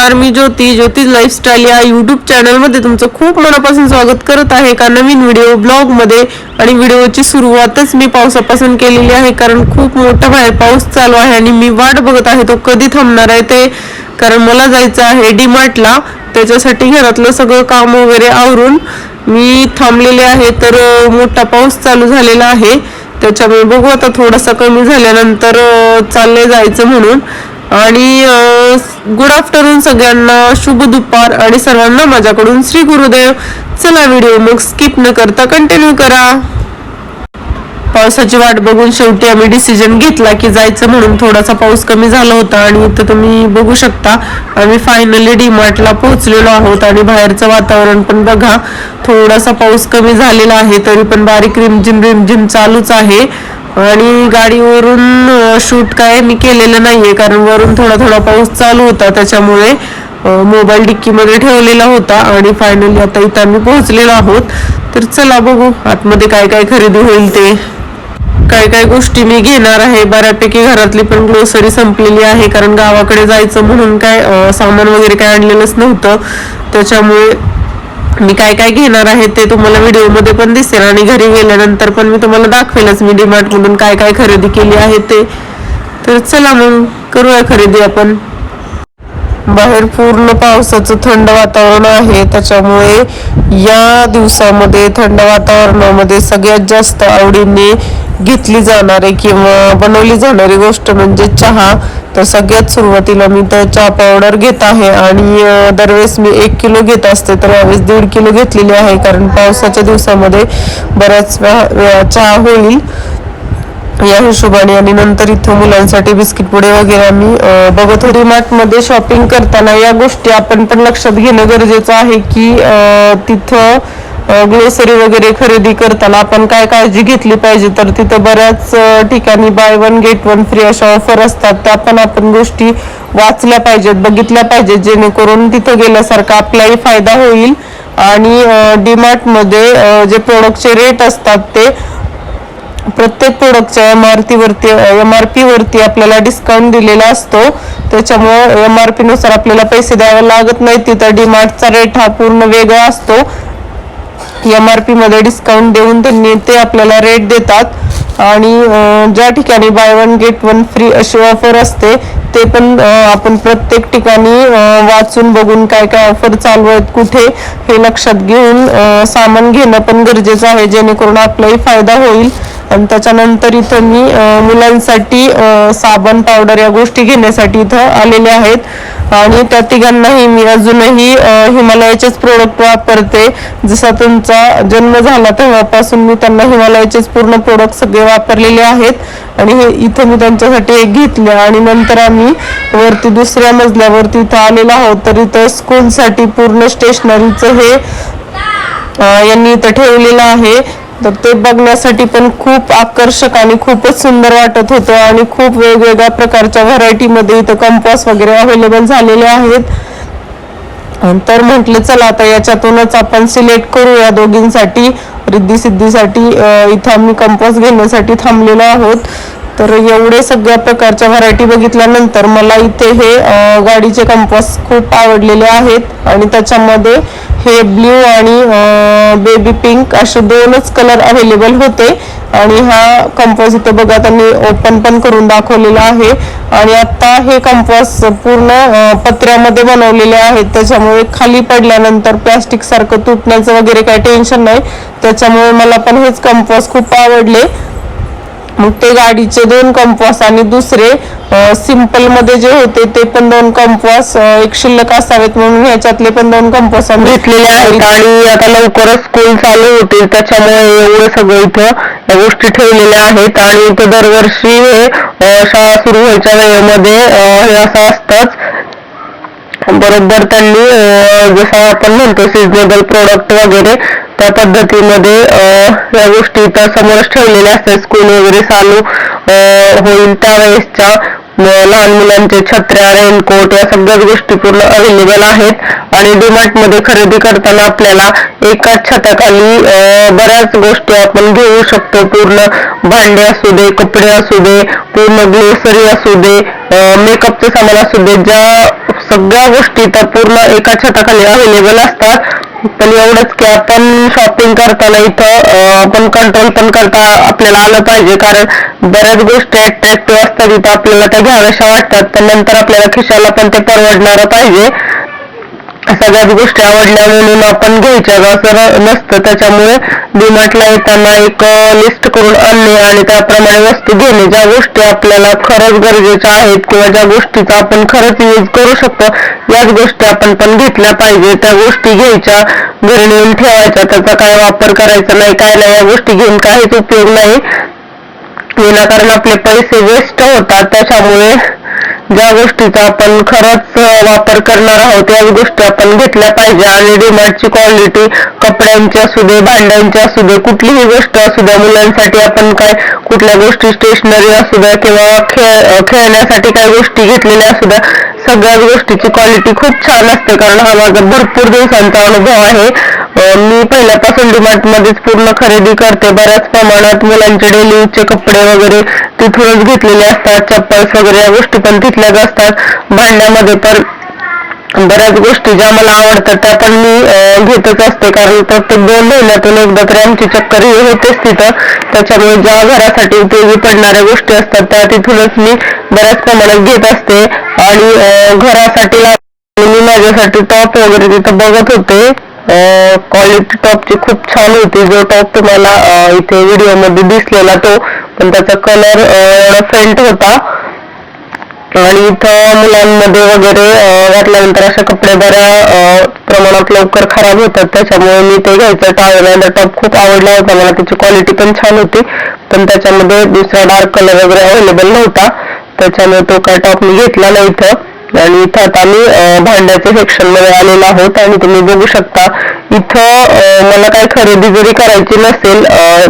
नमस्कार मी ज्योती. ज्योती लाईफस्टाईल या युट्यूब चॅनलमध्ये तुमचं खूप मनापासून स्वागत करत आहे. का नवीन व्हिडिओ ब्लॉगमध्ये आणि व्हिडिओची सुरुवातच मी पावसापासून केलेली आहे कारण खूप मोठा बाहेर पाऊस चालू आहे आणि मी वाट बघत आहे तो कधी थांबणार आहे ते. कारण मला जायचं आहे डी मार्टला त्याच्यासाठी घरातलं सगळं काम वगैरे आवरून मी थांबलेले आहे तर मोठा पाऊस चालू झालेला आहे. त्याच्यामुळे बघू आता थोडासा कमी झाल्यानंतर चालले जायचं म्हणून. आणि गुड आफ्टरनून सगळ्यांना शुभ दुपार आणि सर्वांना माझ्याकडून श्री गुरुदेव. चला व्हिडिओ मग स्किप न करता कंटिन्यू करा. पावसाची वाट बघून शेवटी आम्ही डिसिजन घेतला की जायचं म्हणून थोडासा पाऊस कमी झाला होता आणि इथं तुम्ही बघू शकता आम्ही फायनली डीमार्टला पोहोचलेलो आहोत आणि बाहेरचं वातावरण पण बघा थोडासा पाऊस कमी झालेला आहे तरी पण बारीक रिमझिम रिमझिम चालूच आहे. आणि गाडीवरून शूट काय मी केलेलं नाहीये कारण वरून थोडा थोडा पाऊस चालू होता त्याच्यामुळे मोबाईल डिक्कीमध्ये ठेवलेला होता आणि फायनली आता इथं आम्ही पोहोचलेलो आहोत. तर चला बघू आतमध्ये काय काय खरेदी होईल ते. काय काय गोष्टी मी घेणार आहे बऱ्यापैकी घरातली पण ग्रोसरी संपलेली आहे कारण गावाकडे जायचं म्हणून काय सामान वगैरे काय आणलेलंच नव्हतं. त्याच्यामुळे मी काय काय घेणार आहे ते तुम्हाला व्हिडिओमध्ये पण दिसेल आणि घरी गेल्यानंतर पण मी तुम्हाला दाखवेलच मी डीमार्ट मधून काय काय खरेदी केली आहे ते. तर चला मग करूया खरेदी आपण. बाहेर पूर्ण पावसाचं थंड वातावरण आहे त्याच्यामुळे या दिवसामध्ये थंड वातावरणामध्ये सगळ्यात जास्त आवडीने घेतली जाणारी किंवा बनवली जाणारी गोष्ट म्हणजे चहा. तर सगळ्यात सुरुवातीला मी तर चहा पावडर घेत आहे आणि दरवेळेस मी एक किलो घेत असते. तर यावेळेस दीड किलो घेतलेली आहे कारण पावसाच्या दिवसामध्ये बऱ्याच वेळा चहा होईल. या हिशोबाने आणि नंतर इथं मुलांसाठी बिस्किट पुडे वगैरे आम्ही अं, बघत होते. मार्टमध्ये शॉपिंग करताना या गोष्टी आपण पण लक्षात घेणं गरजेचं आहे की तिथं ग्लोसरी वगैरे खरेदी करताना आपण काय काळजी घेतली पाहिजे? तर तिथं बऱ्याच ठिकाणी buy one get one free अशा ऑफर असतात. त्या पण आपण गोष्टी वाचल्या पाहिजेत बघितल्या पाहिजेत. जेणेकरून तिथं गेल्यासारखा आपलाही फायदा होईल. आणि डीमार्टमध्ये जे प्रोडक्टचे रेट असतात ते प्रत्येक प्रोडक्टच्या एम आर वरती एम आर पी वरती आपल्याला डिस्काउंट दिलेला असतो. त्याच्यामुळे एम आर पी नुसार आपल्याला पैसे द्यावे लागत नाही तिथं डीमार्टचा रेट हा पूर्ण वेगळा असतो. एम आर पी मध्ये डिस्काउंट देऊन त्यांनी ते आपल्याला रेट देतात. आणि ज्या ठिकाणी buy one get one free अशी ऑफर असते ते पण आपण प्रत्येक ठिकाणी वाचून बघून काय काय ऑफर चालू आहेत कुठे हे लक्षात घेऊन सामान घेणं पण गरजेचं आहे जेणेकरून आपलाही फायदा होईल. आणि त्याच्यानंतर इथं मी मुलांसाठी साबण पावडर या गोष्टी घेण्यासाठी इथं आलेले आहेत. आणि त्या तिघांनाही मी अजूनही हिमालयाचेच प्रोडक्ट वापरते. जसा तुमचा जन्म झाला तेव्हापासून मी त्यांना हिमालयाचेच पूर्ण प्रोडक्ट सगळे वापरलेले आहेत. आणि हे इथं मी त्यांच्यासाठी एक घेतले. आणि नंतर आम्ही वरती दुसऱ्या मजल्यावरती इथं आलेलो आहोत. तर इथं स्कूलसाठी पूर्ण स्टेशनरीचं हे यांनी इथं ठेवलेलं आहे. तर ते बघण्यासाठी पण खूप आकर्षक आणि खूपच सुंदर वाटत होतं आणि खूप वेगवेगळ्या प्रकारच्या व्हरायटीमध्ये इथं कंपास वगैरे अवेलेबल झालेले आहेत. तर म्हटलं चला आता याच्यातूनच आपण सिलेक्ट करू या दोघींसाठी. रिद्धी सिद्धीसाठी इथं आम्ही कंपास घेण्यासाठी थांबलेलो आहोत. तर एवढे सगळ्या प्रकारच्या व्हरायटी बघितल्यानंतर मला इथे हे गाडीचे कंपास खूप आवडलेले आहेत. आणि त्याच्यामध्ये हे ब्ल्यू आणि बेबी पिंक असे दोनच कलर अवेलेबल होते. आणि हा कंपास इथे बघा त्यांनी ओपन पण करून दाखवलेला आहे. आणि आता हे कंपास पूर्ण पत्र्यामध्ये बनवलेले आहेत. त्याच्यामुळे खाली पडल्यानंतर प्लॅस्टिक सारखं तुटण्याचं वगैरे काही टेन्शन नाही. त्याच्यामुळे मला पण हेच कंपास खूप आवडले. मग ते गाडीचे दोन कंपास आणि दुसरे सिंपलमध्ये जे होते ते पण दोन कंपास एक शिल्लक असावेत म्हणून ह्याच्यातले पण दोन कंपास घेतलेले आहेत. आणि आता लवकरच स्कूल चालू होते त्याच्यामुळे एवढं सगळं इथं या गोष्टी ठेवलेल्या आहेत. आणि इथं दरवर्षी हे शाळा सुरू व्हायच्या वेळेमध्ये हे असं असतंच. बरोबर त्यांनी जसं आपण म्हणतो सिजनेबल प्रोडक्ट वगैरे त्या पद्धतीमध्ये या गोष्टी तर समोरच ठेवलेल्या असतात. स्कूल वगैरे चालू होईल त्यावेळेसच्या लहान मुलांचे छत्र्या रेनकोट या सगळ्याच गोष्टी पूर्ण अवेलेबल आहेत. आणि डीमार्टमध्ये खरेदी करताना आपल्याला एकाच छताखाली बऱ्याच गोष्टी आपण घेऊ शकतो. पूर्ण भांडे असू दे कपडे असू दे पूर्ण ग्लेसरी असू दे मेकअपचे सामान असू दे ज्या सगळ्या गोष्टी तर पूर्ण एका छताखाली अवेलेबल असतात. पण एवढंच की आपण शॉपिंग करताना इथं आपण कंट्रोल पण करता आपल्याला आलं पाहिजे. कारण बऱ्याच गोष्टी अट्रॅक्टिव्ह असतात इथं आपल्याला त्या घ्याव्याशा वाटतात. पण नंतर आपल्याला खिशाला पण ते परवडणारं पाहिजे. सगळ्याच गोष्टी आवडल्या म्हणून आपण घ्यायच्या असं नसतं. त्याच्यामुळे डीमार्टला येताना एक लिस्ट करून आणणे आणि त्याप्रमाणे वस्तू घेणे ज्या गोष्टी आपल्याला खरंच गरजेच्या आहेत किंवा ज्या गोष्टीचा आपण खरंच यूज करू शकतो याच गोष्टी आपण पण घेतल्या पाहिजे. त्या गोष्टी घ्यायच्या घरी नेऊन ठेवायच्या. त्याचा काय वापर करायचा नाही काय नाही या गोष्टी घेऊन काहीच उपयोग नाही. विनाकारण आपले पैसे वेस्ट होतात. त्याच्यामुळे ज्या गोष्टीचा आपण खरंच वापर करणार आहोत त्याच गोष्टी आपण घेतल्या पाहिजे. आणि डीमार्टची क्वालिटी कपड्यांची असू दे भांड्यांची असू दे कुठलीही गोष्ट असू द्या मुलांसाठी आपण काय कुठल्या गोष्टी स्टेशनरी असू द्या किंवा खेळ खेळण्यासाठी काही गोष्टी घेतलेल्या असू द्या सगळ्याच गोष्टीची क्वालिटी खूप छान असते. कारण हा माझा भरपूर दिवसांचा अनुभव आहे. मी पहिल्यापासून डिमार्ट मध्येच पूर्ण खरेदी करते. बऱ्याच प्रमाणात मुलांचे डेली यूजचे कपडे वगैरे तिथूनच घेतलेले असतात. चप्पल्स वगैरे या गोष्टी पण तिथल्याच असतात. भांड्यामध्ये पण बऱ्याच गोष्टी ज्या मला आवडतात त्या पण मी घेतच असते. कारण प्रत्येक दोन महिन्यातून एकदा तरी आमची चक्कर होतेच तिथं. त्याच्यामुळे ज्या घरासाठी उपयोगी पडणाऱ्या गोष्टी असतात त्या तिथूनच मी बऱ्याच प्रमाणात घेत असते. आणि घरासाठी मी माझ्यासाठी टॉप वगैरे तिथं बघत होते. क्वालिटी टॉपची खूप छान होती. जो टॉप तुम्हाला इथे व्हिडिओमध्ये दिसलेला तो. पण त्याचा कलर एवढा फेंट होता. आणि इथं मुलांमध्ये वगैरे घातल्यानंतर असे कपडे बऱ्या प्रमाणात लवकर खराब होतात. त्याच्यामुळे मी ते घ्यायचं. टाळलं टॉप खूप आवडला होता. मला त्याची क्वालिटी पण छान होती. पण त्याच्यामध्ये दुसरा डार्क कलर वगैरे अवेलेबल नव्हता. त्याच्यामुळे तो काय टॉप मी घेतला नाही इथं आणि इथं आता मी भांड्याच्या सेक्शनमध्ये आलेलो आहोत. आणि तुम्ही बघू शकता इथं मला काही खरेदी जरी करायची नसेल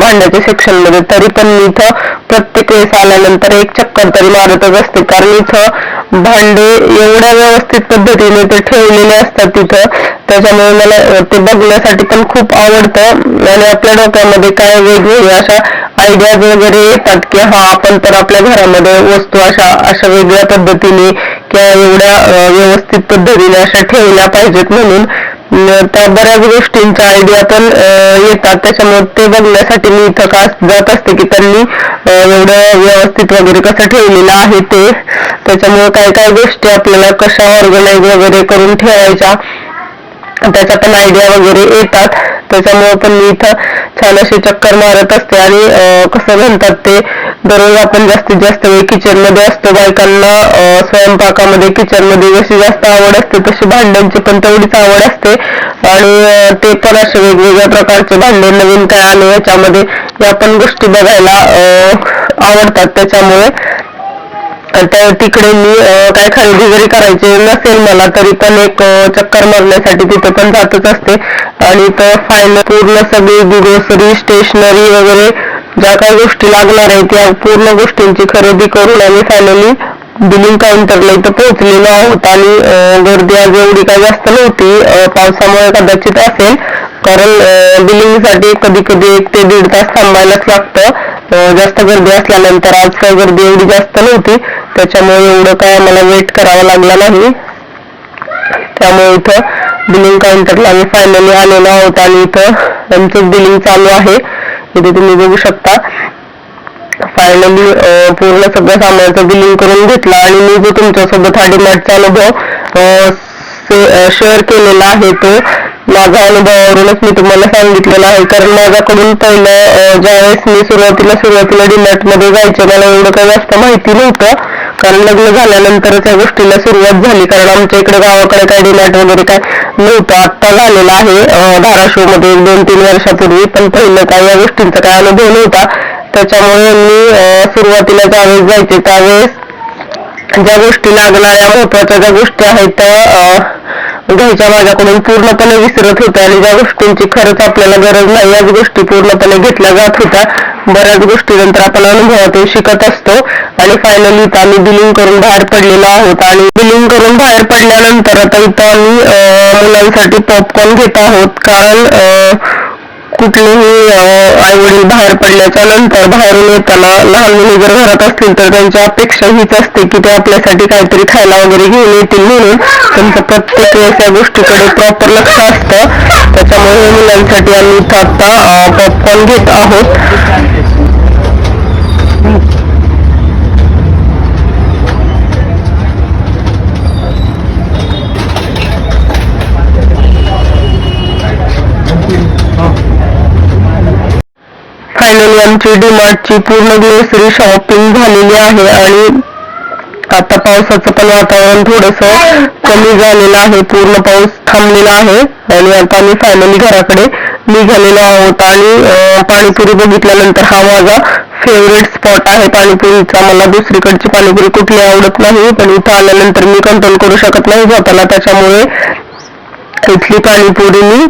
भांड्याच्या सेक्शनमध्ये तरी पण मी इथं प्रत्येक वेळेस आल्यानंतर एक चक्कर तरी मारतच असते. कारण इथं भांडे एवढ्या व्यवस्थित पद्धतीने ते ठेवलेले असतात तिथं. त्याच्यामुळे मला ते बघण्यासाठी पण खूप आवडतं. आणि आपल्या डोक्यामध्ये काय वेगवेगळ्या अशा आयडियाज वगैरे येतात की हा आपण तर आपल्या घरामध्ये वस्तू अशा अशा वेगळ्या पद्धतीने किंवा एवढ्या व्यवस्थित पद्धतीने अशा ठेवल्या पाहिजेत म्हणून. त्या बऱ्याच गोष्टींचा आयडिया पण येतात. त्याच्यामुळे ते बघण्यासाठी मी इथं का जात असते की त्यांनी एवढं व्यवस्थित वगैरे कसं ठेवलेलं आहे ते. त्याच्यामुळे काय काय गोष्टी आपल्याला कशा ऑर्गनाईज वगैरे करून ठेवायच्या त्याच्या पण आयडिया वगैरे येतात. त्याच्यामुळे पण मी इथं छान अशी चक्कर मारत असते. आणि कसं म्हणतात ते दररोज आपण जास्तीत जास्त वेळ किचनमध्ये असतो. बायकांना स्वयंपाकामध्ये किचनमध्ये जशी जास्त आवड असते तशी भांड्यांची पण तेवढीच आवड असते. आणि ते पण असे वेगवेगळ्या प्रकारचे भांडे नवीन काय आले याच्यामध्ये या पण गोष्टी बघायला आवडतात. त्याच्यामुळे तर तिकडे मी काय खरेदी जरी करायची नसेल मला तरी पण एक चक्कर मारण्यासाठी तिथे पण जातच असते. आणि तर फायनल पूर्ण सगळी ग्रोसरी स्टेशनरी वगैरे ज्या काही गोष्टी लागणार आहेत त्या पूर्ण गोष्टींची खरेदी करून आम्ही फायनली बिलिंग काउंटरला इथं पोहोचलेलो आहोत. आणि गर्दी आज एवढी काही जास्त नव्हती. पावसामुळे कदाचित असेल. कारण बिलिंगसाठी कधी कधी एक ते दीड तास थांबायलाच लागतं. जास्त गर्दी असल्यानंतर आज काय गर्दी एवढी जास्त नव्हती. त्याच्यामुळे एवढं काय मला वेट करावा लागला नाही. त्यामुळे इथं बिलिंग काउंटरला आम्ही फायनली आलेलो आहोत आणि इथं आमचं बिलिंग चालू आहे. इथे तुम्ही बघू शकता. फायनली पूर्ण सगळं सामानाचं बिलिंग करून घेतलं आणि मी जो तुमच्यासोबत हा डिमार्टचा अनुभव शेअर केलेला आहे तो माझ्या अनुभवावरूनच मी तुम्हाला सांगितलेला आहे. कारण माझ्याकडून पहिलं ज्यावेळेस मी सुरुवातीला सुरुवातीला डिमार्टमध्ये जायचे मला एवढं काही जास्त माहिती नव्हतं. कारण लग्न झाल्यानंतरच या गोष्टीला सुरुवात झाली. कारण आमच्या इकडे गावाकडे काय डिमार्ट वगैरे काय नव्हतं. आत्ता झालेलं आहे. धाराशिवमध्ये एक दोन तीन वर्षापूर्वी पण पहिलं काय या गोष्टींचा काय अनुभव नव्हता. त्याच्यामुळे मी सुरुवातीला ज्यावेळेस जायचे त्यावेळेस ज्या गोष्टी लागणाऱ्या महत्त्वाच्या ज्या गोष्टी आहेत त्या घ्यायच्या माझ्याकडून पूर्णपणे विसरत होत्या आणि ज्या गोष्टींची खरंच आपल्याला गरज नाही याच गोष्टी पूर्णपणे घेतल्या जात होत्या. बऱ्याच गोष्टी नंतर आपण अनुभवातून शिकत असतो आणि फायनली इथं आम्ही बिलिंग करून बाहेर पडलेलो आहोत. आणि बिलिंग करून बाहेर पडल्यानंतर आता इथं आम्ही मुलांसाठी पॉपकॉर्न घेत आहोत. कारण अं, कुठलेही आई वडील बाहेर पडल्याच्या नंतर बाहेरून येताना लहान मुली जर घरात असतील तर त्यांची अपेक्षा हीच असते की ते आपल्यासाठी काहीतरी खायला वगैरे घेऊन येतील म्हणून. त्यांचं प्रत्येक वेळेस या गोष्टीकडे प्रॉपर लक्ष असतं. त्याच्यामुळे मुलांसाठी आम्ही इथं आता पॉपकॉर्न घेत आहोत फायनली आमची डीमार्टची पूर्ण ग्रोसरी शॉपिंग झालेली आहे आणि आता पावसाचं पण वातावरण थोडस कमी झालेलं आहे. पूर्ण पाऊस थांबलेला आहे आणि आता मी फायनली घराकडे निघालेलो आहोत आणि पाणीपुरी बघितल्यानंतर हा माझा फेवरेट स्पॉट आहे. पाणीपुरीचा मला दुसरीकडची पाणीपुरी कुठली आवडत नाही पण इथं आल्यानंतर मी कंट्रोल करू शकत नाही. स्वतःला त्याच्यामुळे इथली पाणीपुरी मी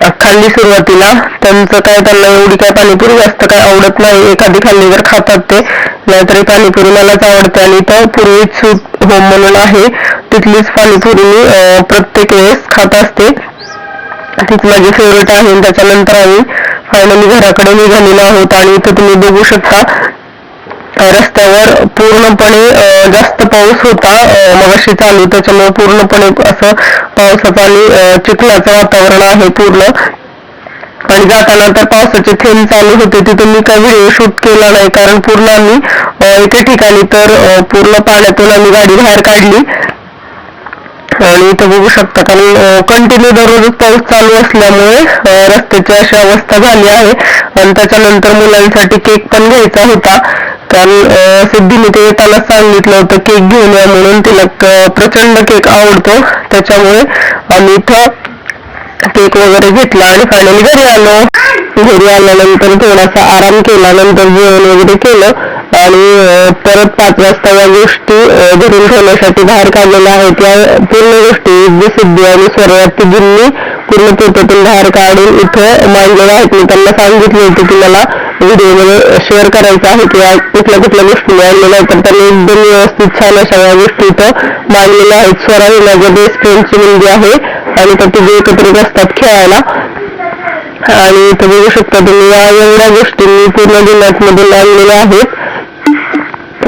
खाल्ली सुरुवातीला. त्यांचं काय त्यांना एवढी काय पाणीपुरी जास्त काय आवडत नाही. एखादी खाल्ली तर खातात ते. नाहीतरी पाणीपुरी मलाच आवडते. आणि तर पूर्वी सूट होम म्हणून आहे. तिथलीच पाणीपुरी मी प्रत्येक वेळेस खात असते. तीच माझी फेवरेट आहे. त्याच्यानंतर आम्ही फायनली घराकडे निघालेलो आहोत. आणि इथं तुम्ही बघू शकता रस्त्यावर पूर्णपणे जास्त पाऊस होता. मगाशी चालू त्याच्यामुळे पूर्णपणे असं पावसाचं आणि चिखलाचं वातावरण आहे पूर्ण. आणि जाताना तर पावसाचे थेंब चालू होते. तिथे मी काही व्हिडिओ शूट केला नाही कारण पूर्ण आम्ही एके ठिकाणी तर पूर्ण पाण्यातून आम्ही गाडी बाहेर काढली. आणि इथं बघू शकता कारण कंटिन्यू दररोज पाऊस चालू असल्यामुळे रस्त्याची अशी अवस्था झाली आहे. आणि त्याच्यानंतर मुलांसाठी केक पण घ्यायचा होता. कारण सिद्धीने ते येताना सांगितलं होतं केक घेऊन या म्हणून तिला प्रचंड केक आवडतो. त्याच्यामुळे आम्ही इथं केक वगैरे घेतला आणि फायनली घरी आलो. घरी आल्यानंतर थोडासा आराम केला नंतर जेवण वगैरे केलं आणि परत पाच वाजता या गोष्टी घरून ठेवण्यासाठी बाहेर काढलेल्या आहेत. या पूर्ण गोष्टी जी सिद्धी आणि सर्वात तिघींनी पूर्ण पोटातून बाहेर काढून इथं मांडलेल्या आहेत. मी त्यांना सांगितले होते की मला व्हिडिओमध्ये शेअर करायचं आहे किंवा कुठल्या कुठल्या गोष्टी मांडलेल्या आहेत तर त्यांनी एकदम व्यवस्थित छान अशा या गोष्टी इथं मांडलेल्या आहेत. स्वरा ही माझ्या बेस्ट फ्रेंडची मुलगी आहे आणि तर तिथे एकत्रित असतात खेळायला. आणि इथं बघू शकता तुम्ही या एवढ्या गोष्टींनी पूर्ण जिल्ह्यात मधून आणलेल्या आहेत.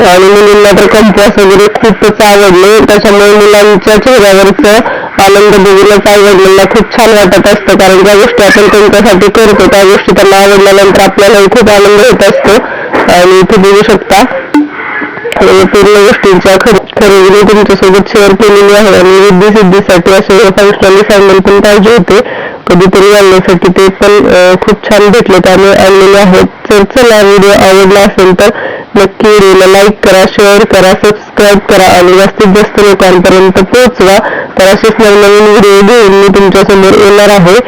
आणि मुलींना तर कंपास वगैरे खूपच आवडले. त्याच्यामुळे मुलांच्या चेहऱ्यावरचं आनंद बघूनच आई खूप छान वाटत असतं. कारण ज्या गोष्टी आपण त्यांच्यासाठी करतो त्या गोष्टी त्यांना आवडल्यानंतर आपल्यालाही खूप आनंद होत असतो. आणि इथे बघू शकता पूर्ण गोष्टींच्या खर- खरेदी तुमच्यासोबत शेअर केलेली आहे. आणि विद्धी सिद्धीसाठी असे फंक्शनली सँडल पण पाहिजे होते. कधीतरी आणण्यासाठी ते पण खूप छान भेटले त्यामुळे आणलेले आहेत. जर चला व्हिडिओ आवडला असेल तर नक्की व्हिडिओला लाईक करा शेअर करा सबस्क्राईब करा आणि जास्तीत जास्त लोकांपर्यंत पोहोचवा. तर असेच नवनवीन व्हिडिओ घेऊन मी तुमच्यासमोर येणार आहे.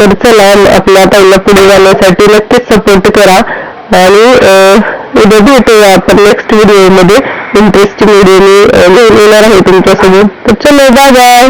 तर चला आपल्या ताईला पुढे जाण्यासाठी नक्कीच सपोर्ट करा. आणि उद्या भेटूया आपण नेक्स्ट व्हिडिओमध्ये इंटरेस्टिंग व्हिडिओ मी घेऊन येणार आहे तुमच्यासमोर. तर चलो बाय बाय